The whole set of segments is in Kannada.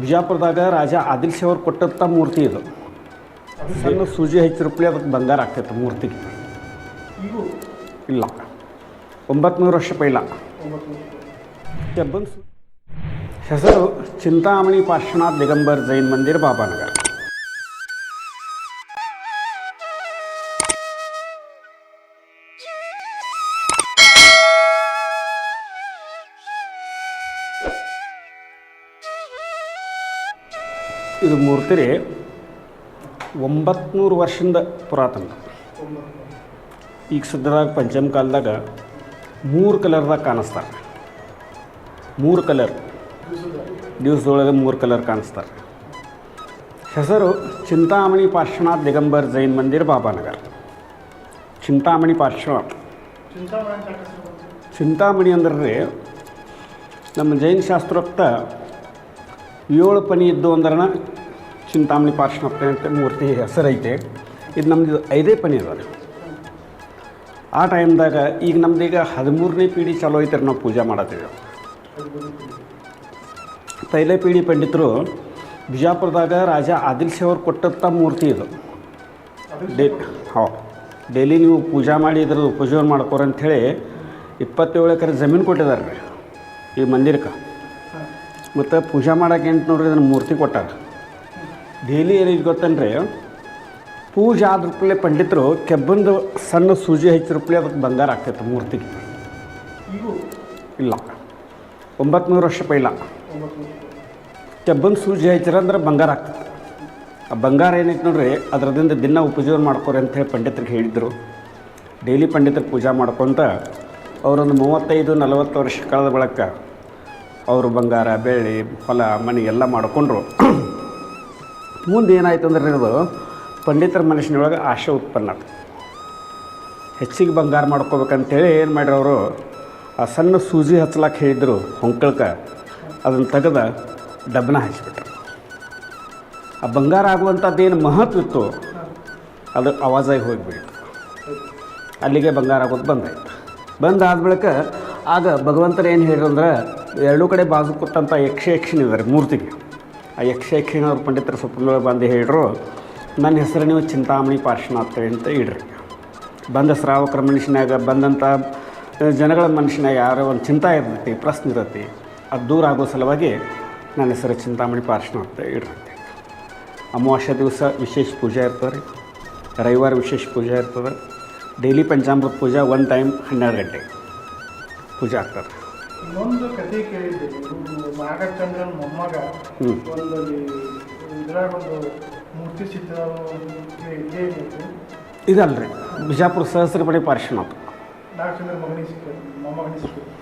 ಬಿಜಾಪುರದಾಗ ರಾಜ ಆದಿಲ್ ಶಾ ಅವ್ರು ಕೊಟ್ಟಂಥ ಮೂರ್ತಿ ಇದು. ಸಣ್ಣ ಸೂಜಿ ಹೆಚ್ಚು ರೂಪಾಯಿ ಅದಕ್ಕೆ ಬಂಗಾರ ಆಗ್ತೈತೆ ಮೂರ್ತಿಗೆ ಇಲ್ಲ. ಒಂಬತ್ತು ವರ್ಷ ಪೈಲ. ಹೆಸರು ಚಿಂತಾಮಣಿ ಪಾರ್ಶ್ವನಾಥ್ ದಿಗಂಬರ್ ಜೈನ್ ಮಂದಿರ ಬಾಬಾನಗರ್. ಇದು ಮೂರ್ತಿ ರೀ ಒಂಬತ್ನೂರು ವರ್ಷದಿಂದ ಪುರಾತನ. ಈಗ ಸದ್ಯದಾಗ ಪಂಚಮ ಕಾಲದಾಗ ಮೂರು ಕಲರ್ದಾಗ ಕಾಣಿಸ್ತಾರೆ. ಮೂರು ಕಲರ್ ದಿವಸದೊಳಗೆ ಮೂರು ಕಲರ್ ಕಾಣಿಸ್ತಾರೆ. ಹೆಸರು ಚಿಂತಾಮಣಿ ಪಾರ್ಶ್ವನಾಥ್ ದಿಗಂಬರ್ ಜೈನ್ ಮಂದಿರ್ ಬಾಬಾನಗರ್. ಚಿಂತಾಮಣಿ ಪಾರ್ಶ್ವನಾಥ್ ಚಿಂತಾಮಣಿ ಅಂದ್ರೆ ರೀ ನಮ್ಮ ಜೈನ ಶಾಸ್ತ್ರೋಕ್ತ ಏಳು ಪನಿ ಇದ್ದು ಅಂದ್ರೆ ಚಿಂತಾಮಣಿ ಪಾರ್ಶ್ವನಾಥ ಅಂತ ಮೂರ್ತಿ ಹೆಸರೈತೆ. ಇದು ನಮ್ದು ಐದೇ ಪನಿ ಅದ ಆ ಟೈಮ್ದಾಗ ಈಗ ನಮ್ದು ಈಗ ಹದಿಮೂರನೇ ಪೀಡಿ ಚಾಲೋ ಐತೆ ನಾವು ಪೂಜೆ ಮಾಡತ್ತೀವಿ. ತೈಲ ಪೀಳಿ ಪಂಡಿತರು ಬಿಜಾಪುರದಾಗ ರಾಜ ಆದಿಲ್ ಶಾ ಅವ್ರು ಕೊಟ್ಟಂಥ ಮೂರ್ತಿ ಇದು. ಡೇ ಹಾ. ಡೈಲಿ ನೀವು ಪೂಜಾ ಮಾಡಿ ಇದ್ರ ಪೂಜೆ ಮಾಡ್ಕೋರಿ ಅಂಥೇಳಿ ಇಪ್ಪತ್ತೇಳು ಎಕರೆ ಜಮೀನು ಕೊಟ್ಟಿದ್ದಾರೆ ರೀ ಈ ಮಂದಿರಕ್ಕೆ. ಮತ್ತು ಪೂಜೆ ಮಾಡೋಕೆ ಎಂಟುನೂರು ಇದನ್ನು ಮೂರ್ತಿ ಕೊಟ್ಟಾರ. ಡೈಲಿ ಏನಿದೆ ಗೊತ್ತನ್ರಿ? ಪೂಜೆ ಆದ ರೂಪಲೆ ಪಂಡಿತರು ಕೆಬ್ಬಂದು ಸಣ್ಣ ಸೂಜಿ ಹೆಚ್ಚು ರೂಪಲೆ ಅದಕ್ಕೆ ಬಂಗಾರ ಆಗ್ತೈತೆ ಮೂರ್ತಿಗೆ. ಇಲ್ಲ. ಒಂಬತ್ತು ವರ್ಷ ಪೈಲ. ಕೆಬ್ಬನ ಸೂಜಿ ಹಚ್ಚಿರಂದ್ರೆ ಬಂಗಾರ ಆಗ್ತೈತೆ ಆ ಬಂಗಾರ ಏನೈತೆ ನೋಡ್ರಿ ಅದರದಿಂದ ದಿನ ಉಪಜೀವನ ಮಾಡ್ಕೋರಿ ಅಂತ ಹೇಳಿ ಪಂಡಿತರಿಗೆ ಹೇಳಿದರು. ಡೈಲಿ ಪಂಡಿತರು ಪೂಜೆ ಮಾಡ್ಕೊತ ಅವರೊಂದು ಮೂವತ್ತೈದು ನಲವತ್ತು ವರ್ಷ ಕಳೆದ ಬಳಕ ಅವರು ಬಂಗಾರ ಬೆಳ್ಳಿ ಹೊಲ ಮನೆ ಎಲ್ಲ ಮಾಡಿಕೊಂಡ್ರು. ಮುಂದೆ ಏನಾಯ್ತು ಅಂದ್ರೆ ಇರೋದು, ಪಂಡಿತರ ಮನಸ್ಸಿನೊಳಗೆ ಆಶೆ ಉತ್ಪನ್ನ. ಹೆಚ್ಚಿಗೆ ಬಂಗಾರ ಮಾಡ್ಕೋಬೇಕಂತೇಳಿ ಏನು ಮಾಡಿರೋರು ಆ ಸಣ್ಣ ಸೂಜಿ ಹಚ್ಲಾಕೆ ಹೇಳಿದ್ರು ಹೊಂಕಳ್ಕ, ಅದನ್ನು ತೆಗೆದ ಡಬ್ಬನ ಹಚ್ಬಿಟ್ರು ಆ ಬಂಗಾರ ಆಗುವಂಥದ್ದು ಮಹತ್ವ ಇತ್ತು, ಅದು ಆವಾಜಾಗಿ ಹೋಗಿಬಿಡ್ತು. ಅಲ್ಲಿಗೆ ಬಂಗಾರ ಆಗೋದು ಬಂದಾಯ್ತು. ಬಂದು ಆದ ಬಳಿಕ ಆಗ ಭಗವಂತರು ಏನು ಹೇಳಿದ್ರು ಅಂದ್ರೆ, ಎರಡೂ ಕಡೆ ಬಾಜು ಕೊಟ್ಟಂಥ ಯಕ್ಷ ಯಕ್ಷಿಣಿ ಇದ್ದಾರೆ ಮೂರ್ತಿಗೆ. ಆ ಯಕ್ಷ ಯಕ್ಷಿಣಿ ಅವ್ರ ಪಂಡಿತರ ಸ್ವಪ್ನ ಬಂದು ಹೇಳಿದ್ರು, ನನ್ನ ಹೆಸರು ನೀವು ಚಿಂತಾಮಣಿ ಪಾರ್ಶ್ವನಾಥ ಅಂತ ಇಡ್ರಿ ಬಂದ ಶ್ರಾವಕರ ಮನುಷ್ಯನಾಗ ಬಂದಂಥ ಜನಗಳ ಮನುಷ್ಯನಾಗ ಯಾರೋ ಒಂದು ಚಿಂತಾ ಇರ್ತೈತಿ, ಪ್ರಶ್ನೆ ಇರತ್ತೆ. ಅದು ದೂರ ಆಗೋ ಸಲುವಾಗಿ ನನ್ನ ಹೆಸರು ಚಿಂತಾಮಣಿ ಪಾರ್ಶ್ವನಾಥ ಇಡ್ರಿ ಅಮಾವಾಸ್ಯ ದಿವಸ ವಿಶೇಷ ಪೂಜೆ ಇರ್ತದೆ ರವಿವಾರ ವಿಶೇಷ ಪೂಜೆ ಇರ್ತದೆ ಡೈಲಿ ಪಂಚಾಮೃತ ಪೂಜೆ ಒನ್ ಟೈಮ್ ಹನ್ನೆರಡು ಗಂಟೆ ಪೂಜೆ ಆಗ್ತದೆ ಇನ್ನೊಂದು ಕಥೆ ಕೇಳಿದ್ದೆ. ಇವ್ರು ನಾಗಚಂದ್ರನ್ ಮೊಮ್ಮಗ. ಹ್ಞೂ ಒಂದು ಇದ್ರಾಗ ಒಂದು ಮೂರ್ತಿ ಚಿತ್ರ ಇತ್ತು ಇದಲ್ರಿ. ಬಿಜಾಪುರ ಸಹಸ್ರಪಡಿ ಪಾರ್ಶ್ವನಾಥ. ನಾಗಚಂದ್ರ ಮಗನಿಗೆ ಸಿಕ್ಕ ಮೊಮ್ಮಗನಿಗೆ ಸಿಕ್ಕಿತ್ತು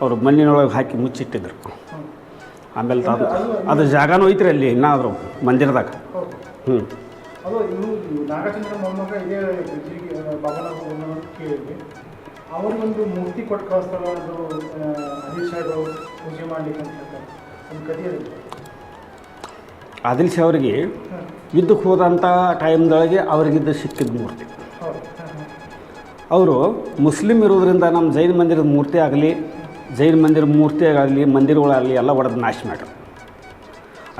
ಅವರು ಮಣ್ಣಿನೊಳಗೆ ಹಾಕಿ ಮುಚ್ಚಿಟ್ಟಿದ್ರು. ಆಮೇಲೆ ಅದು ಅದು ಜಾಗನೂ ಐತ್ರಿ ಅಲ್ಲಿ ಇನ್ನಾದರೂ ಮಂದಿರದಾಗ. ಹ್ಞೂ ಅದು ಇವರು ನಾಗಚಂದ್ರ ಮೊಮ್ಮಗ ಇದೇ ಬಾಬನ ಕೇಳಿದ್ವಿ. ಅವ್ರಿಗೊಂದು ಮೂರ್ತಿ ಕೊಟ್ಟು ಕಳಿಸ್ತಾರ ಅದು ಅನಿಲ್ ಸಾಹೇಬ್ ಪೂಜೆ ಮಾಡ್ಲಿಕ್ಕೆ ಅಂತ ಹೇಳ್ತಾರೆ ಒಂದು ಕಥೆ ಇದೆ. ಆದಿಲ್ ಶಾ ಅವರಿಗೆ ಇದ್ದಕ್ಕೆ ಯುದ್ಧಕ್ಕೆ ಹೋದಂಥ ಟೈಮ್ದೊಳಗೆ ಇದ್ದ ಸಿಕ್ಕಿದ ಮೂರ್ತಿ. ಅವರು ಮುಸ್ಲಿಮ್ ಇರೋದ್ರಿಂದ ನಮ್ಮ ಜೈನ ಮಂದಿರದ ಮೂರ್ತಿ ಆಗಲಿ ಜೈನ ಮಂದಿರ ಮೂರ್ತಿ ಆಗಲಿ ಮಂದಿರಗಳಾಗಲಿ ಎಲ್ಲ ಒಡೆದು ನಾಶ ಮಾಡ್ರು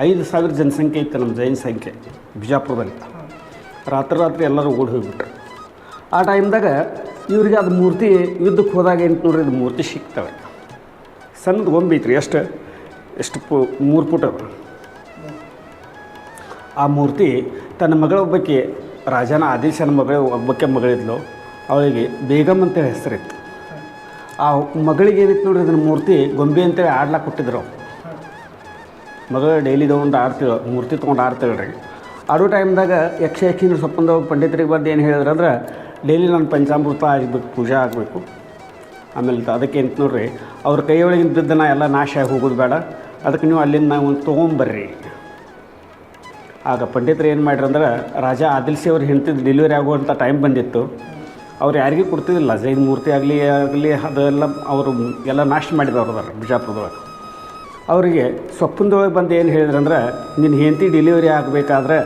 ಐದು ಸಾವಿರ ಜನಸಂಖ್ಯೆ ಇತ್ತು ನಮ್ಮ ಜೈನ ಸಂಖ್ಯೆ ಬಿಜಾಪುರದಲ್ಲಿ. ರಾತ್ರಿ ರಾತ್ರಿ ಎಲ್ಲರೂ ಓಡಿ ಹೋಗಿಬಿಟ್ರು. ಆ ಟೈಮ್ದಾಗ ಇವ್ರಿಗೆ ಅದು ಮೂರ್ತಿ ಯುದ್ಧಕ್ಕೆ ಹೋದಾಗ ನೋಡ್ರಿ ಇದು ಮೂರ್ತಿ ಸಿಗ್ತವೆ. ಸಣ್ಣದು ಗೊಂಬೆ ಐತ್ರಿ, ಎಷ್ಟು ಎಷ್ಟು ಪು, ಮೂರು ಪುಟ ಆ ಮೂರ್ತಿ ತನ್ನ ಮಗಳ ಒಬ್ಬಕ್ಕೆ ರಾಜನ ಆದೇಶನ ಮಗಳ ಒಬ್ಬಕ್ಕೆ ಮಗಳಿದ್ಲು, ಅವಳಿಗೆ ಬೇಗಮ್ ಅಂತೇಳಿ ಹೆಸರಿತ್ತು. ಆ ಮಗಳಿಗೆ ಏನಿತ್ತು ನೋಡ್ರಿ ಅದನ್ನು ಮೂರ್ತಿ ಗೊಂಬೆ ಅಂತೇಳಿ ಆಡ್ಲಾಕ್ ಕೊಟ್ಟಿದ್ರು. ಮಗಳು ಡೈಲಿ ತೊಗೊಂಡು ಆಡ್ತೀವಿ ಮೂರ್ತಿ ತೊಗೊಂಡು ರೀ. ಆಡೋ ಟೈಮ್ದಾಗ ಯಕ್ಷ, ಯಕ್ಷಿನ ಸೊಪ್ಪಂದ ಪಂಡಿತರಿಗೆ ಬಂದು ಏನು ಹೇಳಿದ್ರು ಅಂದ್ರೆ ಡೈಲಿ ನಾನು ಪಂಚಾಮೃತ ಆಗಬೇಕು, ಪೂಜೆ ಆಗಬೇಕು. ಆಮೇಲೆ ಅದಕ್ಕೆ ಎಂತ ನೋಡ್ರಿ, ಅವ್ರ ಕೈಯೊಳಗಿದ್ದನ್ನ ಎಲ್ಲ ನಾಶ ಆಗಿ ಹೋಗೋದು ಬೇಡ. ಅದಕ್ಕೆ ನೀವು ಅಲ್ಲಿಂದ ನಾವು ತೊಗೊಂಬರ್ರಿ. ಆಗ ಪಂಡಿತರು ಏನು ಮಾಡ್ರಂದ್ರೆ ರಾಜ ಆದಿಲ್ಸಿ ಅವ್ರು ಹೆಂಡ್ತಿದ್ದು ಡೆಲಿವರಿ ಆಗುವಂಥ ಟೈಮ್ ಬಂದಿತ್ತು. ಅವ್ರು ಯಾರಿಗೂ ಕೊಡ್ತಿದ್ದಿಲ್ಲ, ಜೈನ್ ಮೂರ್ತಿ ಆಗಲಿ ಆಗಲಿ, ಅದೆಲ್ಲ ಅವರು ಎಲ್ಲ ನಾಶ ಮಾಡಿದವ್ರು ಅದಾರ, ಬಿಜಾಪುರದೊಳಗೆ. ಅವರಿಗೆ ಸೊಪ್ಪಿನದೊಳಗೆ ಬಂದು ಏನು ಹೇಳಿದ್ರಂದ್ರೆ ನಿನ್ನ ಹೆಂಡತಿ ಡೆಲಿವರಿ ಆಗಬೇಕಾದ್ರೆ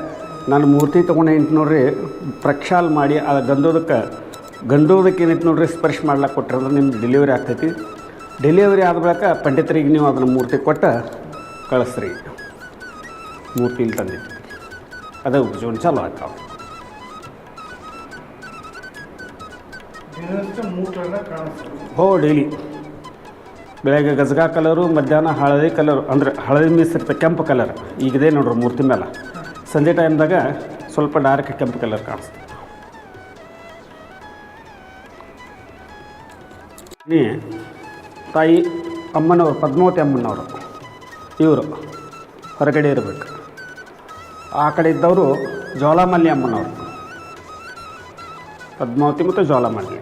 ನಾನು ಮೂರ್ತಿ ತೊಗೊಂಡು ಇಂಟು ನೋಡ್ರಿ ಪ್ರಕ್ಷಾಲ್ ಮಾಡಿ ಆ ಗಂಧೋದಕ್ಕೆ ಗಂಧೋದಕ್ಕೆ ಏನಿತ್ತು ನೋಡ್ರಿ ಸ್ಪರ್ಶ ಮಾಡ್ಲಿಕ್ಕೆ ಕೊಟ್ಟರೆ ನಿಮ್ದು ಡೆಲಿವರಿ ಆಗ್ತೈತಿ. ಡೆಲಿವರಿ ಆದ ಬಳಿಕ ಪಂಡಿತರಿಗೆ ನೀವು ಅದನ್ನು ಮೂರ್ತಿ ಕೊಟ್ಟು ಕಳಿಸ್ರಿ. ಮೂರ್ತಿ ಇಲ್ಲಿ ತಂದಿದ್ದು ಅದೇ ಉಪಜೀವನ ಚಾಲು ಆಗ್ತಾವ ಹೋ ಡೈಲಿ ಬೆಳಗ್ಗೆ ಗಜಗ ಕಲರು ಮಧ್ಯಾಹ್ನ ಹಳದಿ ಕಲರ್ ಅಂದರೆ ಹಳದಿ ಮೀಸಿರ್ತ ಕೆಂಪು ಕಲರ್ ಈಗಿದೆ ನೋಡ್ರಿ ಮೂರ್ತಿ ಮೇಲೆ ಸಂಜೆ ಟೈಮ್ದಾಗ ಸ್ವಲ್ಪ ಡಾರ್ಕ್ ಕೆಂಪು ಕಲರ್ ಕಾಣಿಸ್ತದೆ ತಾಯಿ ಅಮ್ಮನವರು, ಪದ್ಮಾವತಿ ಅಮ್ಮನವರು, ಇವರು ಹೊರಗಡೆ ಇರಬೇಕು. ಆ ಕಡೆ ಇದ್ದವರು ಜ್ವಾಲಾಮಲ್ಲಿ ಅಮ್ಮನವರು. ಪದ್ಮಾವತಿ ಮತ್ತು ಜ್ವಾಲಾಮಲ್ಲಿ.